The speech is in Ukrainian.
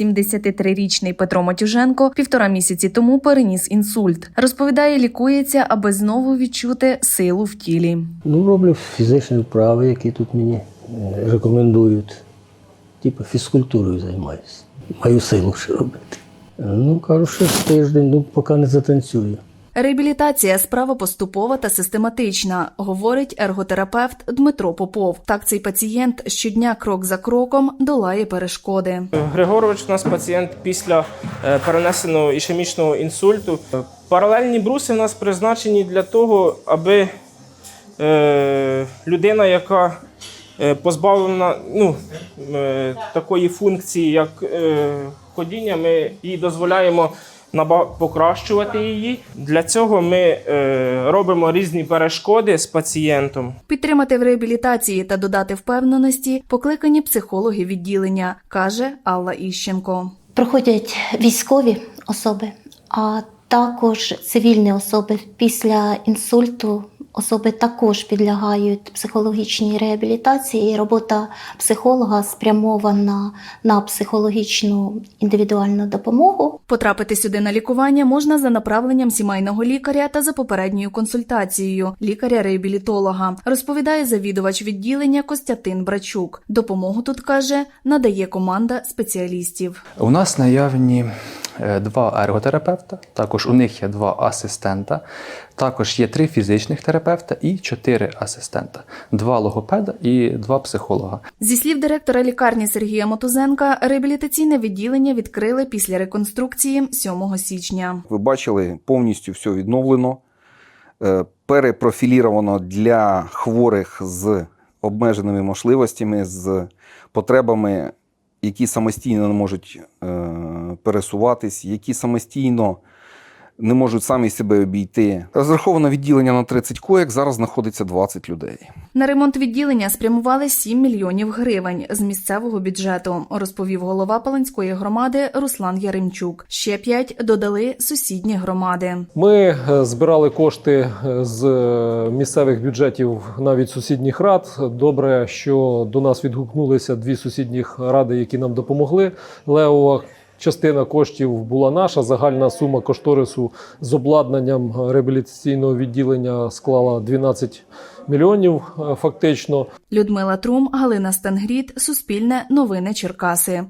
73-річний Петро Матюженко півтора місяці тому переніс інсульт. Розповідає, лікується, аби знову відчути силу в тілі. Ну, роблю фізичні вправи, які тут мені е, рекомендують. Типу фізкультурою займаюся. Маю силу ще робити. Ну, кажу, що тиждень, ну, поки не затанцюю. Реабілітація справа поступова та систематична, говорить ерготерапевт Дмитро Попов. Так цей пацієнт щодня крок за кроком долає перешкоди. Григорович у нас пацієнт після е, перенесеного ішемічного інсульту. Паралельні бруси в нас призначені для того, аби е, людина, яка е, позбавлена ну, такої функції, як ходіння, ми їй дозволяємо покращувати її. Для цього ми е, робимо різні перешкоди з пацієнтом. Підтримати в реабілітації та додати впевненості покликані психологи відділення, каже Алла Іщенко. проходять військові особи, а також цивільні особи після інсульту. Особи також підлягають психологічній реабілітації. І Робота психолога спрямована на психологічну індивідуальну допомогу. Потрапити сюди на лікування можна за направленням сімейного лікаря та за попередньою консультацією лікаря-реабілітолога, розповідає завідувач відділення Костянтин Брачук. Допомогу тут каже надає команда спеціалістів. У нас наявні два ерготерапевта, також у них є два асистента, також є три фізичних терапевта і чотири асистента, два логопеда і два психолога. Зі слів директора лікарні Сергія Мотузенка, реабілітаційне відділення відкрили після реконструкції 7 січня. Ви бачили, повністю все відновлено, е, перепрофіліровано для хворих з обмеженими можливостями, з потребами, які самостійно не можуть е, пересуватись, які самостійно не можуть самі себе обійти. Розраховано відділення на 30 коєк, зараз знаходиться 20 людей. На ремонт відділення спрямували 7 мільйонів гривень з місцевого бюджету, розповів голова Паланської громади Руслан Яремчук. Ще 5 додали сусідні громади. Ми е, збирали кошти е, з е, місцевих бюджетів навіть сусідніх рад. Добре, що до нас відгукнулися дві сусідніх ради, які нам допомогли. Левова частина коштів була наша. Загальна сума кошторису з обладнанням реабілітаційного відділення склала 12 мільйонів. е, Фактично, Людмила Трум, Галина Стангріт, Суспільне, Новини Черкаси.